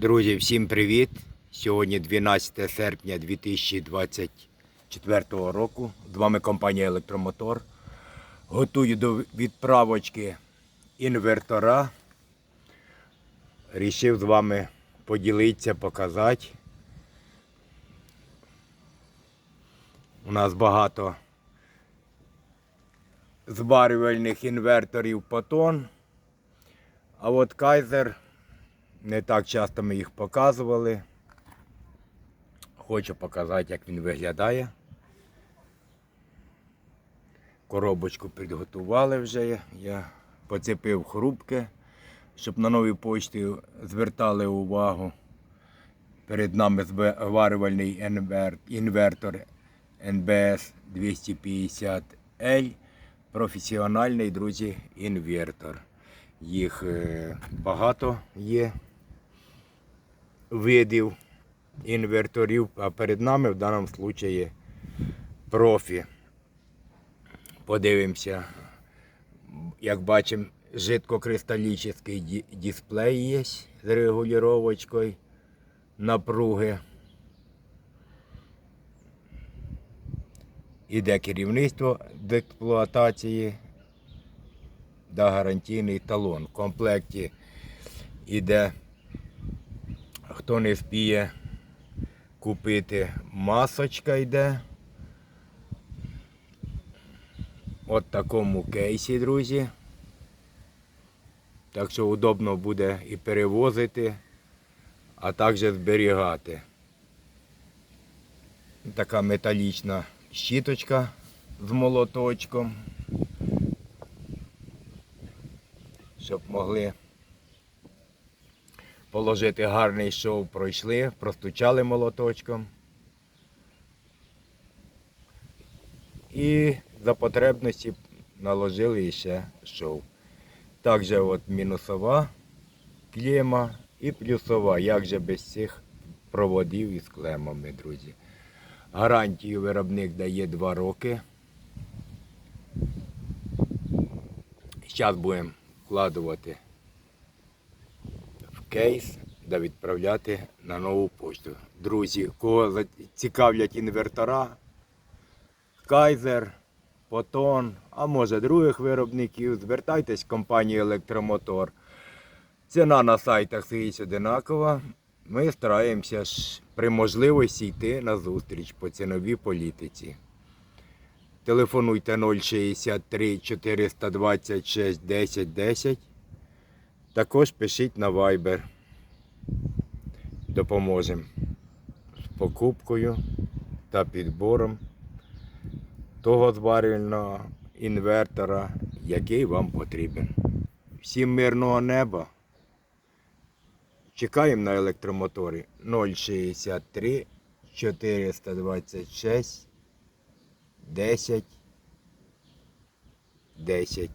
Друзі, всім привіт! Сьогодні 12 серпня 2024 року. З вами компанія Електромотор. Готую до відправочки інвертора. Рішив з вами поділитися, показати. У нас багато зварювальних інверторів Потон. А от Кайзер не так часто ми їх показували. Хочу показати, як він виглядає. Коробочку підготували вже. Я поцепив хрупке, щоб на новій почті звертали увагу. Перед нами зварювальний інвертор NBS 250L. Професіональний, друзі, інвертор. Їх е, багато є видів інверторів, а перед нами в даному випадку профі. Подивимося, як бачимо, жидкокристалічний дисплей є з регулювачкою напруги. Іде керівництво до експлуатації да гарантійний талон. В комплекті іде, хто не спіє купити, масочка йде. От такому кейсі, друзі. Так що удобно буде і перевозити, а також зберігати. Така металічна щіточка з молоточком. щоб могли положити гарний шов, пройшли, простучали молоточком. І за потребності наложили ще шов. Також от мінусова клема і плюсова, як же без цих проводів із клемами, друзі. Гарантію виробник дає 2 роки. Зараз будемо вкладувати кейс та відправляти на нову пошту. Друзі, кого цікавлять інвертора, Кайзер, Потон, а може других виробників, звертайтесь в компанію Електромотор. Ціна на сайтах стоїть одинакова. Ми стараємося при можливості йти на зустріч по ціновій політиці. Телефонуйте 063 426 10 10. Також пишіть на Viber. Допоможемо з покупкою та підбором того зварювального інвертора, який вам потрібен. Всім мирного неба. Чекаємо на електромоторі 063 426 10 10